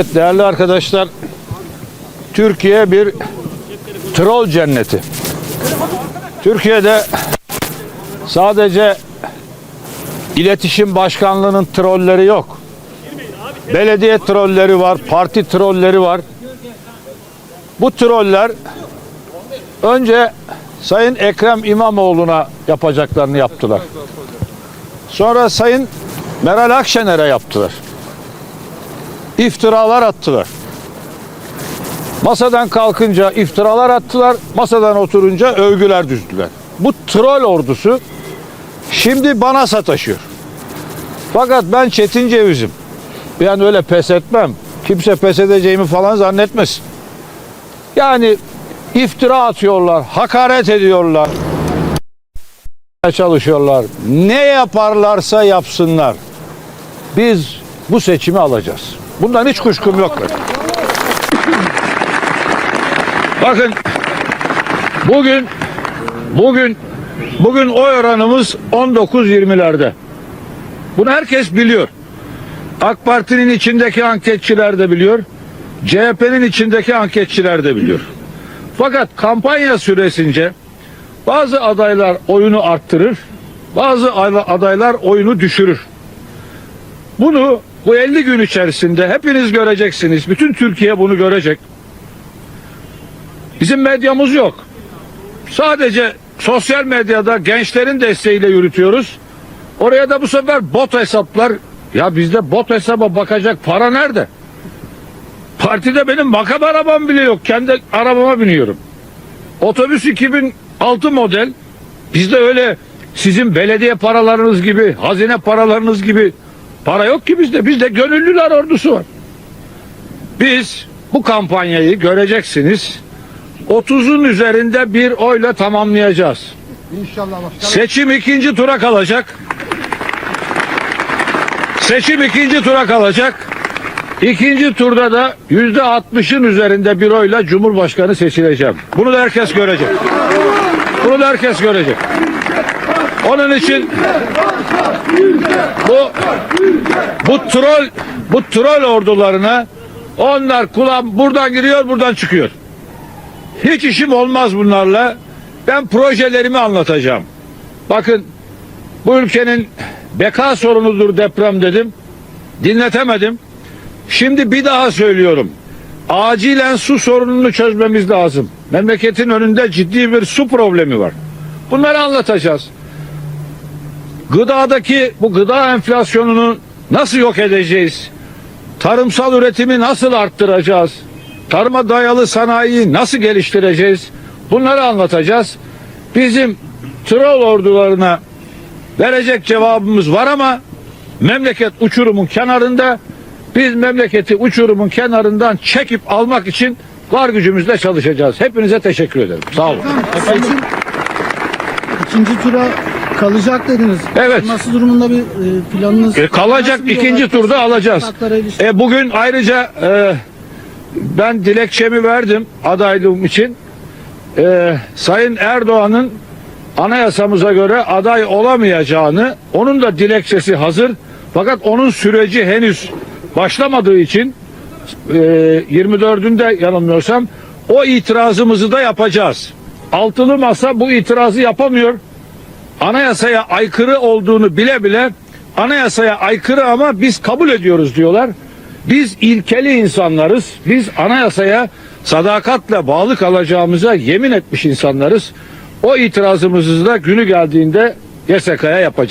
Evet, Değerli arkadaşlar, Türkiye bir troll cenneti. Türkiye'de sadece iletişim başkanlığının trolleri yok. Belediye trolleri var, parti trolleri var. Bu troller önce Sayın Ekrem İmamoğlu'na yapacaklarını yaptılar. Sonra Sayın Meral Akşener'e yaptılar iftiralar attılar. Masadan kalkınca iftiralar attılar, masadan oturunca övgüler düzdüler. Bu troll ordusu şimdi bana sataşıyor. Fakat ben Çetin Ceviz'im. Yani öyle pes etmem. Kimse pes edeceğimi falan zannetmesin. Yani iftira atıyorlar, hakaret ediyorlar. çalışıyorlar. Ne yaparlarsa yapsınlar. Biz bu seçimi alacağız. Bundan hiç kuşkum yok. Bakın bugün bugün bugün oy oranımız 19-20'lerde. Bunu herkes biliyor. AK Parti'nin içindeki anketçiler de biliyor. CHP'nin içindeki anketçiler de biliyor. Fakat kampanya süresince bazı adaylar oyunu arttırır, bazı adaylar oyunu düşürür. Bunu bu 50 gün içerisinde hepiniz göreceksiniz. Bütün Türkiye bunu görecek. Bizim medyamız yok. Sadece sosyal medyada gençlerin desteğiyle yürütüyoruz. Oraya da bu sefer bot hesaplar. Ya bizde bot hesaba bakacak para nerede? Partide benim makam arabam bile yok. Kendi arabama biniyorum. Otobüs 2006 model. Bizde öyle sizin belediye paralarınız gibi, hazine paralarınız gibi para yok ki bizde. Bizde gönüllüler ordusu var. Biz bu kampanyayı göreceksiniz. 30'un üzerinde bir oyla tamamlayacağız. İnşallah başkanım. Seçim ikinci tura kalacak. Seçim ikinci tura kalacak. İkinci turda da yüzde altmışın üzerinde bir oyla Cumhurbaşkanı seçileceğim. Bunu da herkes görecek. Bunu da herkes görecek. Onun için bu bu troll bu troll ordularına onlar kulağım buradan giriyor buradan çıkıyor. Hiç işim olmaz bunlarla. Ben projelerimi anlatacağım. Bakın bu ülkenin beka sorunudur deprem dedim. Dinletemedim. Şimdi bir daha söylüyorum. Acilen su sorununu çözmemiz lazım. Memleketin önünde ciddi bir su problemi var. Bunları anlatacağız. Gıdadaki bu gıda enflasyonunu nasıl yok edeceğiz? Tarımsal üretimi nasıl arttıracağız? Tarıma dayalı sanayiyi nasıl geliştireceğiz? Bunları anlatacağız. Bizim troll ordularına verecek cevabımız var ama memleket uçurumun kenarında biz memleketi uçurumun kenarından çekip almak için var gücümüzle çalışacağız. Hepinize teşekkür ederim. Sağ olun. Seçim ikinci tura kalacak dediniz. Evet. Nasıl durumunda bir e, planınız? E, kalacak bir ikinci olarak turda alacağız. E, bugün ayrıca e, ben dilekçemi verdim adaylığım için. E, Sayın Erdoğan'ın anayasamıza göre aday olamayacağını, onun da dilekçesi hazır. Fakat onun süreci henüz başlamadığı için e, 24'ünde yanılmıyorsam o itirazımızı da yapacağız. Altılı masa bu itirazı yapamıyor anayasaya aykırı olduğunu bile bile anayasaya aykırı ama biz kabul ediyoruz diyorlar. Biz ilkeli insanlarız. Biz anayasaya sadakatle bağlı kalacağımıza yemin etmiş insanlarız. O itirazımızı da günü geldiğinde YSK'ya yapacağız.